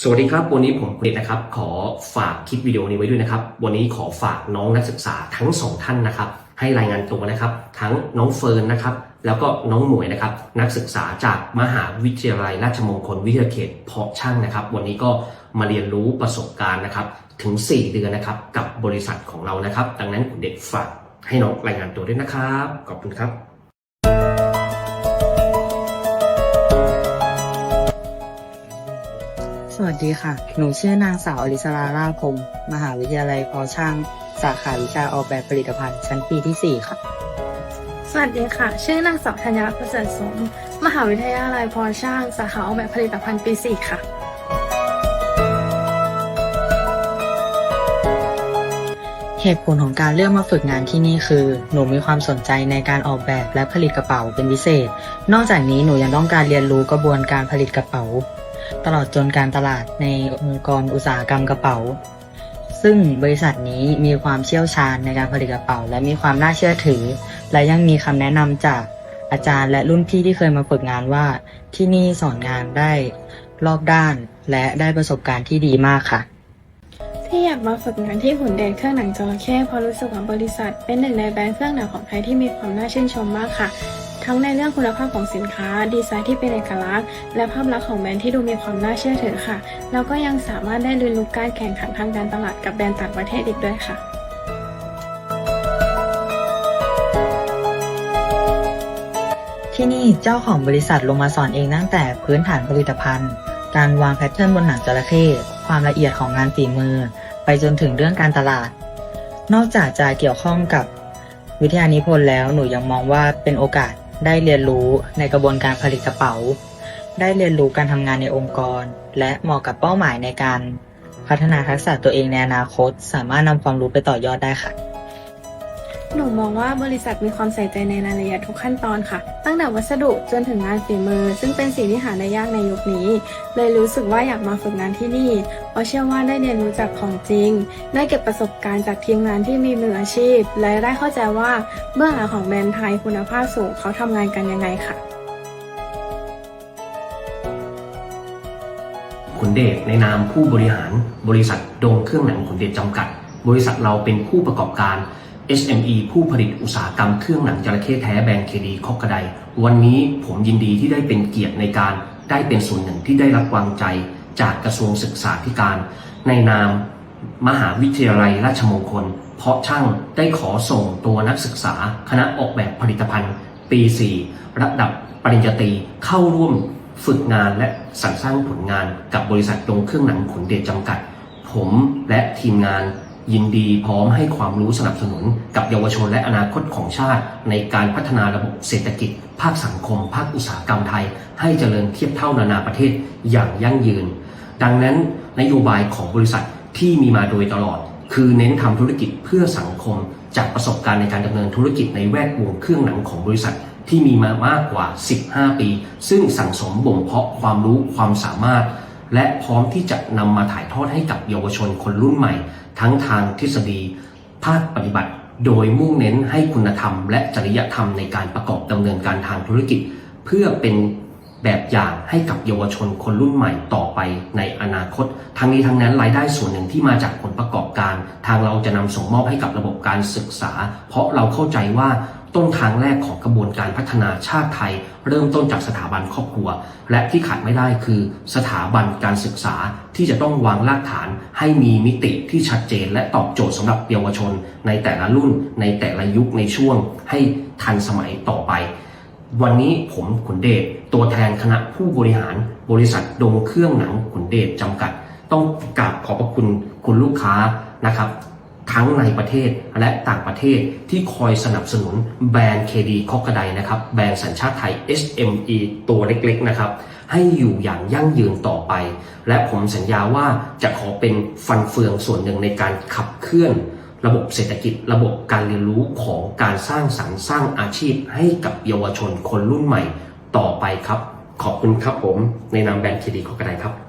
สวัสดีครับ วันนี้ผมเดชนะครับ ขอฝากคลิปวิดีโอนี้ไว้ด้วยนะครับ วันนี้ขอฝากน้องนักศึกษาทั้งสองท่านนะครับ ให้รายงานตัวนะครับ ทั้งน้องเฟิร์นนะครับ แล้วก็น้องหมวยนะครับ นักศึกษาจากมหาวิทยาลัยราชมงคลวิทยาเขตเพาะช่างนะครับ วันนี้ก็มาเรียนรู้ประสบการณ์นะครับ ถึง 4 เดือนนะครับ กับบริษัทของเรานะครับ ดังนั้นคุณเด็กฝากให้น้องรายงานตัวด้วยนะครับ ขอบคุณครับ วัสดีค่ะ หนูชื่อนางสาวอลิสราราพงศ์มหาวิทยาลัยพอช่าง สาขาวิชาออกแบบผลิตภัณฑ์ ชั้นปีที่ 4 ค่ะ สวัสดีค่ะ ชื่อนางสาวธัญรัตน์ประเสริฐสม มหาวิทยาลัยพอช่าง สาขาออกแบบผลิตภัณฑ์ปี 4 ค่ะ เหตุผลของการเลือกมาฝึกงานที่นี่คือ หนูมีความสนใจในการออกแบบและผลิตกระเป๋าเป็นพิเศษ นอกจากนี้หนูยังต้องการเรียนรู้กระบวนการผลิตกระเป๋า ตลอดจนการตลาดในองค์กรอุตสาหกรรมกระเป๋า ซึ่งบริษัทนี้มีความเชี่ยวชาญในการผลิตกระเป๋า และมีความน่าเชื่อถือ และยังมีคำแนะนำจากอาจารย์และรุ่นพี่ที่เคยมาฝึกงานว่าที่นี่สอนงานได้รอบด้าน และได้ประสบการณ์ที่ดีมากค่ะที่อยากมาฝึกงานที่หุ่นเดนเครื่องหนังจระเข้เพราะรู้สึกว่าบริษัท เป็นหนึ่งในแบรนด์เครื่องหนังของไทยที่มีความน่าชื่นชมมากค่ะ ทั้งในเรื่องคุณภาพของสินค้า ดีไซน์ที่เป็นเอกลักษณ์ และภาพลักษณ์ของแบรนด์ที่ดูมีความน่าเชื่อถือค่ะ แล้วก็ยังสามารถได้เรียนรู้การแข่งขันทางการตลาดกับแบรนด์ต่างประเทศอีกด้วยค่ะที่นี่เจ้าของบริษัทลงมาสอนเองตั้งแต่พื้นฐานผลิตภัณฑ์ การวางแพทเทิร์นบนหนังจระเข้ความละเอียดของงานฝีมือ ไปจนถึงเรื่องการตลาด นอกจากจะเกี่ยวข้องกับวิทยานิพนธ์แล้วหนูยังมองว่าเป็นโอกาส ได้เรียนรู้ในกระบวนการผลิตกระเป๋า ได้เรียนรู้การทำงานในองค์กร และเหมาะกับเป้าหมายในการ พัฒนาทักษะตัวเองในอนาคต สามารถนำความรู้ไปต่อยอดได้ค่ะ หนูมองว่าบริษัทมีความใส่ใจในรายละเอียดทุกขั้นตอนค่ะ ตั้งแต่วัสดุจนถึงงานฝีมือ ซึ่งเป็นสิ่งที่หาได้ยากในยุคนี้ เลยรู้สึกว่าอยากมาฝึกงานที่นี่ เพราะเชื่อว่าได้เรียนรู้จากของจริง ได้เก็บประสบการณ์จากทีมงานที่มีมืออาชีพ และได้เข้าใจว่าเบื้องหลังของแบรนด์ไทยคุณภาพสูงเขาทำงานกันยังไงค่ะขุนเดชในนามผู้บริหารบริษัทโดงเครื่องหนังขุนเดชจำกัด บริษัทเราเป็นผู้ประกอบการ SME ผู้ผลิตอุตสาหกรรมเครื่องหนังจระเข้แท้แบรนด์เคดีคอกกระไดวันนี้ผมยินดีที่ได้เป็นเกียรติในการได้เป็นส่วนหนึ่งที่ได้รับวางใจจากกระทรวงศึกษาธิการ ในนามมหาวิทยาลัยราชมงคล เพราะช่างได้ขอส่งตัวนักศึกษา คณะออกแบบผลิตภัณฑ์ ปี 4 ระดับปริญญาตรีเข้าร่วมฝึกงานและสรรสร้างผลงานกับบริษัทดงเครื่องหนังขนเดชจำกัด ผมและทีมงาน ยินดีพร้อมให้ความรู้สนับสนุน กับเยาวชนและอนาคตของชาติ ในการพัฒนาระบบเศรษฐกิจ ภาคสังคม ภาคอุตสาหกรรมไทย ให้เจริญเทียบเท่านานาประเทศอย่างยั่งยืน ดังนั้นนโยบายของบริษัทที่มีมาโดยตลอด คือเน้นทำธุรกิจเพื่อสังคม จากประสบการณ์ในการดำเนินธุรกิจในแวดวงเครื่องหนังของบริษัทที่มีมามากกว่า 15 ปี ซึ่งสั่งสมบ่มเพาะความรู้ความสามารถ และพร้อมที่จะนำมาถ่ายทอดให้กับเยาวชนคนรุ่นใหม่ ทั้งทางทฤษฎี ภาคปฏิบัติ โดยมุ่งเน้นให้คุณธรรม และจริยธรรมในการประกอบดำเนินการทางธุรกิจ เพื่อเป็นแบบอย่างให้กับเยาวชนคนรุ่นใหม่ต่อไปในอนาคต ทั้งนี้ทั้งนั้นรายได้ส่วนหนึ่งที่มาจากผลประกอบการ ทางเราจะนำส่งมอบให้กับระบบการศึกษา เพราะเราเข้าใจว่า ต้นทางแรกของกระบวนการพัฒนาชาติไทย เริ่มต้นจากสถาบันครอบครัว และที่ขาดไม่ได้คือ สถาบันการศึกษาที่จะต้องวางรากฐาน ให้มีมิติที่ชัดเจน และตอบโจทย์สำหรับเยาวชน ในแต่ละรุ่น ในแต่ละยุคในช่วง ให้ทันสมัยต่อไป วันนี้ผมขุนเดชตัวแทนคณะผู้บริหารบริษัทดงเครื่องหนังขุนเดชจำกัด ต้องกราบขอบพระคุณคุณลูกค้านะครับ ทั้งในประเทศและต่างประเทศที่คอยสนับสนุนแบรนด์เคดีคอกกระไดนะครับ แบรนด์สัญชาติไทย SME ตัวเล็กๆนะครับ ให้อยู่อย่างยั่งยืนต่อไป และผมสัญญาว่าจะขอเป็นฟันเฟืองส่วนหนึ่งในการขับเคลื่อน ระบบเศรษฐกิจ ระบบการเรียนรู้ของการสร้างสรรค์สร้างอาชีพให้กับเยาวชนคนรุ่นใหม่ต่อไปครับ ขอบคุณครับผมในนามแบรนด์เคดีคอกกระไดครับ